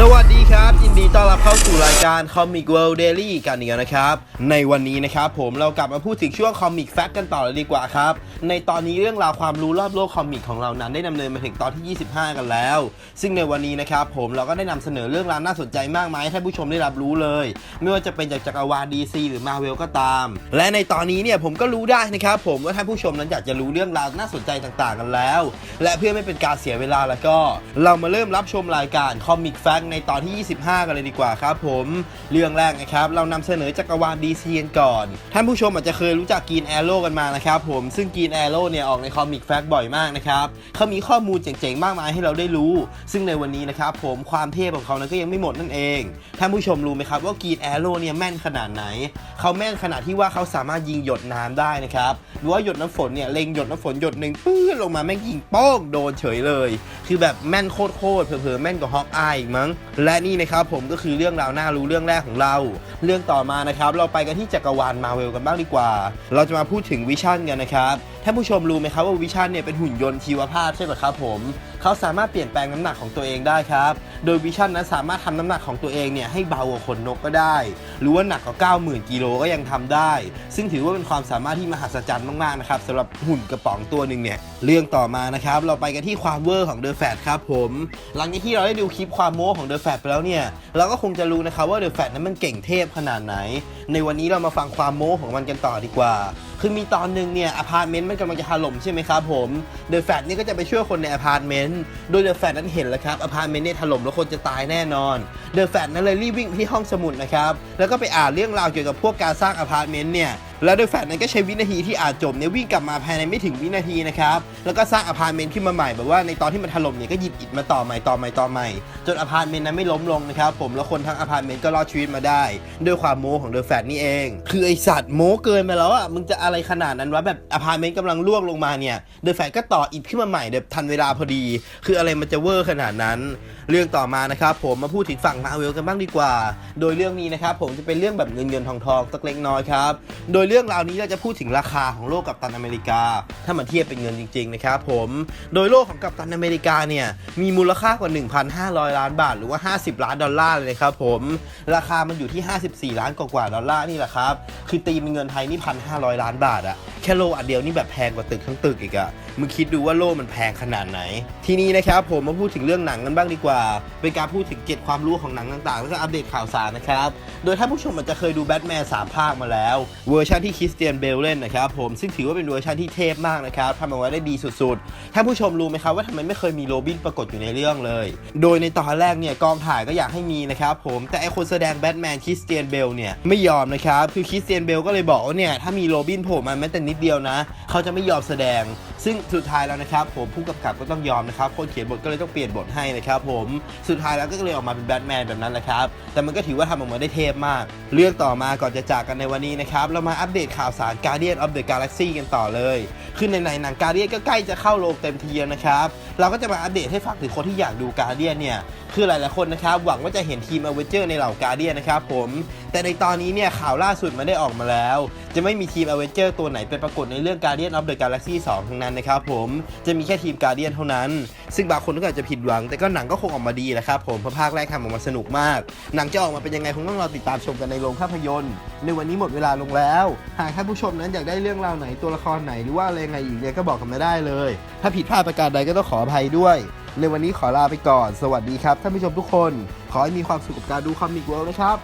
สวัสดีครับ ยินดีต้อนรับเข้าสู่รายการ Comic World Daily กันอีกแล้วนะครับ ในวันนี้นะครับผมเรากลับมาพูดถึงช่วง Comic Fact กันต่อเลยดีกว่าครับ ในตอนนี้เรื่องราวความรู้รอบโลกคอมิกของเรานั้นได้ดำเนินมาถึงตอนที่ 25 กันแล้ว ซึ่งในวันนี้นะครับผมเราก็ได้นำเสนอเรื่องราวน่าสนใจมากมายให้ท่านผู้ชมได้รับรู้เลย ไม่ว่าจะเป็นจากจักรวาล DC หรือ Marvel ก็ตาม และในตอนนี้เนี่ยผมก็รู้ได้นะครับผมว่าท่านผู้ชมนั้นอยากจะรู้เรื่องราวน่าสนใจต่างๆ กันแล้ว และเพื่อไม่เป็นการเสียเวลาแล้วก็ เรามาเริ่มรับชมรายการ Comic Fact ในตอนที่ 25 กันเลยดีกว่าครับผม เรื่องแรกนะครับเรานำเสนอจักรวาล DC กันก่อน ท่านผู้ชมอาจจะเคยรู้จักกรีนแอโร่กันมานะครับผมซึ่งกรีนแอโร่เนี่ยออกในคอมิกแฟกบ่อยมากนะครับเขามีข้อมูลเจ๋งๆ มากมายให้เราได้รู้ ซึ่งในวันนี้นะครับผมความเทพของเขานั้นก็ยังไม่หมดนั่นเอง ท่านผู้ชมรู้ไหมครับว่ากรีนแอโร่เนี่ยแม่นขนาดไหนเขาแม่นขนาดที่ว่าเขาสามารถยิงหยดน้ำได้นะครับหรือว่าหยดน้ำฝนเนี่ยเล็งหยดน้ำฝนหยดหนึ่งปื้ดลงมาแม่งยิงโป้งโดนเฉยเลย คือแบบแม่นโคตรๆเผลอๆแม่นกว่าฮอกอายอีกมั้งและนี่นะครับผมก็คือเรื่องราวน่ารู้เรื่องแรกของเรา เรื่องต่อมานะครับ เราไปกันที่จักรวาลมาเวลกันบ้างดีกว่า เราจะมาพูดถึงวิชั่นกันนะครับท่านผู้ชมรู้ไหมครับว่าวิชั่นเนี่ยเป็นหุ่นยนต์ชีวภาพใช่ไหมครับผม เขาสามารถเปลี่ยนแปลงน้ำหนักของตัวเองได้ครับ โดยวิชั่นนั้นสามารถทำน้ำหนักของตัวเองเนี่ยให้เบากว่าขนนกก็ได้ หรือว่าหนักกว่า90,000กิโลก็ยังทำได้ ซึ่งถือว่าเป็นความสามารถที่มหัศจรรย์มากๆนะครับสำหรับหุ่นกระป๋องตัวหนึ่งเนี่ยเรื่องต่อมานะครับเราไปกันที่ความเวอร์ของเดอะแฟตครับผมหลังจากที่เราได้ดูคลิปความโม้ของเดอะแฟตไปแล้วเนี่ยเราก็คงจะรู้นะครับว่าเดอะแฟตนั้นมันเก่งเทพขนาดไหน ในวันนี้เรามาฟังความโม้ของมันกันต่อดีกว่า คือมีตอนหนึ่งเนี่ยอพาร์ตเมนต์มันกำลังจะถล่มใช่ไหมครับผมเดอะแฟตนี่ก็จะไปช่วยคนในอพาร์ตเมนต์โดยเดอะแฟตนั้นเห็นแล้วครับอพาร์ตเมนต์เนี่ยถล่มแล้วคนจะตายแน่นอนเดอะแฟตนั้นเลยรีบวิ่งไปที่ห้องสมุดนะครับแล้วก็ไปอ่านเรื่องราวเกี่ยวกับพวกการสร้างอพาร์ตเมนต์เนี่ย แล้วเดอะแฟตนั้นก็ใช้วินาทีที่อาจจบเนี่ยวิ่งกลับมาภายในไม่ถึงวินาทีนะครับ แล้วก็สร้างอพาร์ตเมนต์ขึ้นมาใหม่แบบว่าในตอนที่มันถล่มเนี่ยก็หยิบอิฐมาต่อใหม่ต่อใหม่ต่อใหม่ จนอพาร์ตเมนต์นั้นไม่ล้มลงนะครับผมแล้วคนทั้งอพาร์ตเมนต์ก็รอดชีวิตมาได้ ด้วยความโม้ของเดอะแฟตนี่เอง คือไอสัตว์โม้เกินไปแล้วอะมึงจะอะไรขนาดนั้นวะแบบอพาร์ตเมนต์กำลังล่วงลงมาเนี่ยเดอะแฟตก็ต่ออิฐขึ้นมาใหม่แบบทันเวลาพอดี คืออะไรมันจะเวอร์ขนาดนั้น เรื่องต่อมานะครับผมมาพูดถึงฝั่งมาเวลกันบ้างดีกว่า โดยเรื่องนี้นะครับผมจะเป็นเรื่องแบบเงินเงินทองทองสักเล็กน้อยครับโดยเรื่องราวนี้เราจะพูดถึงราคาของโลกกับตันอเมริกา ถ้ามาเทียบเป็นเงินจริงๆนะครับผม โดยโลกของกัปตันอเมริกาเนี่ยมีมูลค่ากว่า 1,500 ล้านบาท หรือว่า 50 ล้านดอลลาร์เลยครับผม ราคามันอยู่ที่ 54 ล้านกว่าดอลลาร์นี่แหละครับ คือตีเป็นเงินไทยนี่1,500 ล้านบาทอะแค่โลอันเดียวนี่แบบแพงกว่าตึกทั้งตึกอีกอะมึงคิดดูว่าโลมันแพงขนาดไหน ทีนี้นะครับผมมาพูดถึงเรื่องหนังกันบ้างดีกว่า เป็นการพูดถึงเกร็ดความรู้ของหนังต่างๆ แล้วก็อัปเดตข่าวสารนะครับ โดยท่านผู้ชมอาจจะเคยดูแบทแมน3ภาคมาแล้วเวอร์ชันที่คริสเตียนเบลเล่นนะครับผมซึ่งถือว่าเป็นเวอร์ชันที่เทพมากนะครับทำออกมาได้ดีสุดๆท่านผู้ชมรู้ไหมครับว่าทำไมไม่เคยมีโรบินปรากฏอยู่ในเรื่องเลย โดยในตอนแรกเนี่ยกองถ่ายก็อยากให้มีนะครับผมแต่ไอคนแสดงแบทแมนคริสเตียนเบลเนี่ยไม่ยอมนะครับคือคริสเตียนเบลก็เลยบอกว่าเนี่ยถ้ามีโรบินโผล่มาแม้แต่นิดเดียวนะ เขาจะไม่ยอมแสดง ซึ่งสุดท้ายแล้วนะครับผมผู้กำกับก็ต้องยอมนะครับคนเขียนบทก็เลยต้องเปลี่ยนบทให้นะครับผมสุดท้ายแล้วก็เลยออกมาเป็นแบทแมนแบบนั้นแหละครับแต่มันก็ถือว่าทำออกมาได้เทพมาก เรื่องต่อมาก่อนจะจากกันในวันนี้นะครับเรามาอัปเดตข่าวสาร Guardian of the Galaxy กันต่อเลย คือในหนัง Guardian ก็ใกล้จะเข้าโรงเต็มทีแล้วนะครับ เราก็จะมาอัปเดตให้ฟังถึงคนที่อยากดู Guardian เนี่ย คือหลายๆคนนะครับ หวังว่าจะเห็นทีมอเวเจอร์ในเหล่า Guardian นะครับผม แต่ในตอนนี้เนี่ยข่าวล่าสุดมันได้ออกมาแล้ว จะไม่มีทีมอเวเจอร์ตัวไหนไปปรากฏในเรื่อง Guardian of the Galaxy 2 ทั้งนั้นนะครับผม จะมีแค่ทีม Guardian เท่านั้น ซึ่งบางคนก็อาจจะผิดหวัง แต่ก็หนังก็คงออกมาดีแหละครับผมเพราะภาคแรกทำออกมาสนุกมาก หนังจะออกมาเป็นยังไงคงต้องรอติดตามชมกันในโรงภาพยนตร์ ในวันนี้หมดเวลาลงแล้วหากท่านผู้ชมนั้นอยากได้เรื่องราวไหนตัวละครไหนหรือว่าอะไรยังไงอีกเนี่ยก็บอกกันมาได้เลย ถ้าผิดพลาดประการใดก็ต้องขออภัยด้วย ในวันนี้ขอลาไปก่อน สวัสดีครับท่านผู้ชมทุกคน ขอให้มีความสุขกับการดูคอมิกเวิลด์นะครับ